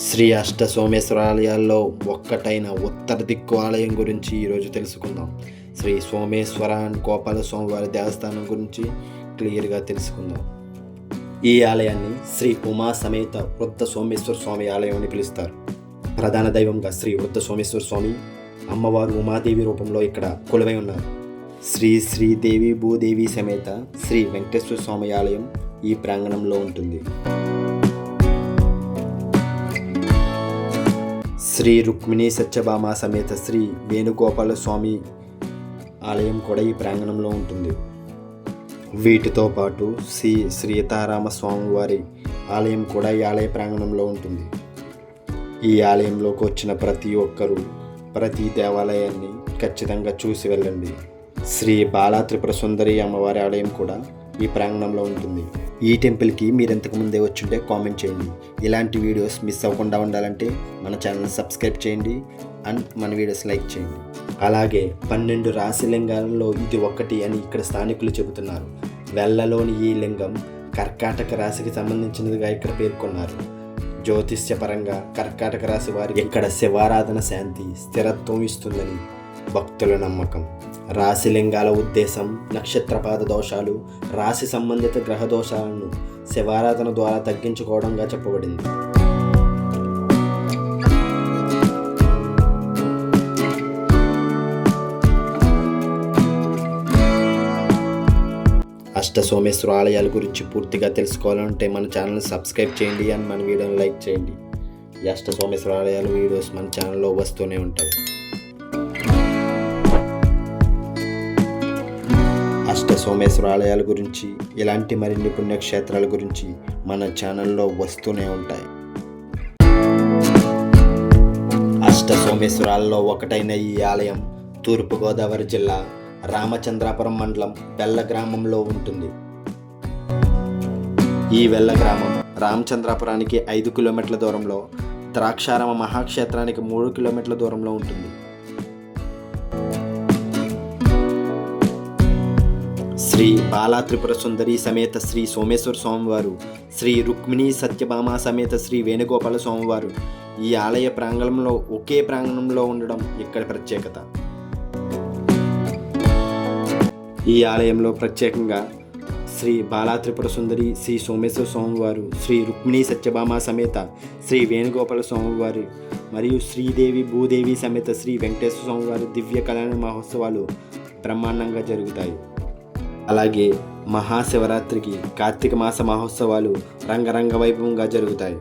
శ్రీ అష్ట సోమేశ్వరాలయాల్లో ఒక్కటైన ఉత్తర దిక్కు ఆలయం గురించి ఈరోజు తెలుసుకుందాం. శ్రీ సోమేశ్వర అండ్ గోపాల స్వామివారి దేవస్థానం గురించి క్లియర్గా తెలుసుకుందాం. ఈ ఆలయాన్ని శ్రీ ఉమా సమేత వృద్ధ సోమేశ్వర స్వామి ఆలయం అని పిలుస్తారు. ప్రధాన దైవంగా శ్రీ వృద్ధ సోమేశ్వర స్వామి అమ్మవారు ఉమాదేవి రూపంలో ఇక్కడ కొలువై ఉన్నారు. శ్రీ శ్రీదేవి భూదేవి సమేత శ్రీ వెంకటేశ్వర స్వామి ఆలయం ఈ ప్రాంగణంలో ఉంటుంది. శ్రీ రుక్మిణి సత్యభామ సమేత శ్రీ వేణుగోపాల స్వామి ఆలయం కూడా ఈ ప్రాంగణంలో ఉంటుంది. వీటితో పాటు శ్రీ సీతారామ స్వామివారి ఆలయం కూడా ఈ ఆలయ ప్రాంగణంలో ఉంటుంది. ఈ ఆలయంలోకి వచ్చిన ప్రతి ఒక్కరూ ప్రతి దేవాలయాన్ని ఖచ్చితంగా చూసి వెళ్ళండి. శ్రీ బాలా త్రిపుర సుందరి అమ్మవారి ఆలయం కూడా ఈ ప్రాంగణంలో ఉంటుంది. ఈ టెంపుల్కి మీరు ఇంతకు ముందే వచ్చుంటే కామెంట్ చేయండి. ఇలాంటి వీడియోస్ మిస్ అవ్వకుండా ఉండాలంటే మన ఛానల్ని సబ్స్క్రైబ్ చేయండి అండ్ మన వీడియోస్ లైక్ చేయండి. అలాగే పన్నెండు రాశి లింగాలలో ఇది ఒక్కటి అని ఇక్కడ స్థానికులు చెబుతున్నారు. వెళ్ళలోని ఈ లింగం కర్కాటక రాశికి సంబంధించినదిగా ఇక్కడ పేర్కొన్నారు. జ్యోతిష్యపరంగా కర్కాటక రాశి వారికి ఇక్కడ శివారాధన శాంతి స్థిరత్వం ఇస్తుందని భక్తుల నమ్మకం. రాశిలింగాల ఉద్దేశం నక్షత్రపాద దోషాలు రాశి సంబంధిత గ్రహ దోషాలను శివారాధన ద్వారా తగ్గించుకోవడంగా చెప్పబడింది. అష్ట సోమేశ్వర ఆలయాల గురించి పూర్తిగా తెలుసుకోవాలంటే మన ఛానల్ని సబ్స్క్రైబ్ చేయండి అండ్ మన వీడియోని లైక్ చేయండి. ఈ అష్ట సోమేశ్వర ఆలయాల వీడియోస్ మన ఛానల్లో వస్తూనే ఉంటాయి. అష్ట సోమేశ్వర ఆలయాల గురించి ఇలాంటి మరిన్ని పుణ్యక్షేత్రాల గురించి మన ఛానల్లో వస్తూనే ఉంటాయి. అష్ట సోమేశ్వరాల్లో ఒకటైన ఈ ఆలయం తూర్పుగోదావరి జిల్లా రామచంద్రాపురం మండలం వెల్ల గ్రామంలో ఉంటుంది. ఈ వెల్ల గ్రామం రామచంద్రాపురానికి ఐదు కిలోమీటర్ల దూరంలో ద్రాక్షారామ మహాక్షేత్రానికి మూడు కిలోమీటర్ల దూరంలో ఉంటుంది. శ్రీ బాలా త్రిపుర సుందరి సమేత శ్రీ సోమేశ్వర స్వామివారు శ్రీ రుక్మిణి సత్యభామ సమేత శ్రీ వేణుగోపాల స్వామివారు. ఈ ఆలయ ప్రాంగణంలో ఒకే ప్రాంగణంలో ఉండడం ఇక్కడ ప్రత్యేకత. ఈ ఆలయంలో ప్రత్యేకంగా శ్రీ బాలా త్రిపుర సుందరి శ్రీ సోమేశ్వర స్వామివారు శ్రీ రుక్మిణి సత్యభామ సమేత శ్రీ వేణుగోపాల స్వామివారు మరియు శ్రీదేవి భూదేవి సమేత శ్రీ వెంకటేశ్వర స్వామివారి దివ్య కళ్యాణ మహోత్సవాలు బ్రహ్మాండంగా జరుగుతాయి. అలాగే మహాశివరాత్రికి కార్తీక మాస మహోత్సవాలు రంగరంగ వైభవంగా జరుగుతాయి.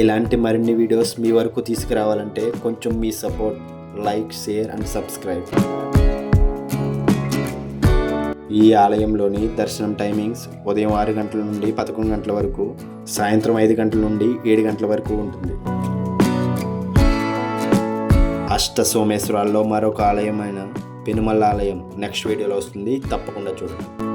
ఇలాంటి మరిన్ని వీడియోస్ మీ వరకు తీసుకురావాలంటే కొంచెం మీ support like share and subscribe. ఈ ఆలయంలోని దర్శనం టైమింగ్స్ ఉదయం ఆరు గంటల నుండి పదకొండు గంటల వరకు సాయంత్రం ఐదు గంటల నుండి ఏడు గంటల వరకు ఉంటుంది. అష్ట సోమేశ్వరాల్లో మరొక ఆలయమైన పెనుమల్ల ఆలయం నెక్స్ట్ వీడియోలో వస్తుంది. తప్పకుండా చూడండి.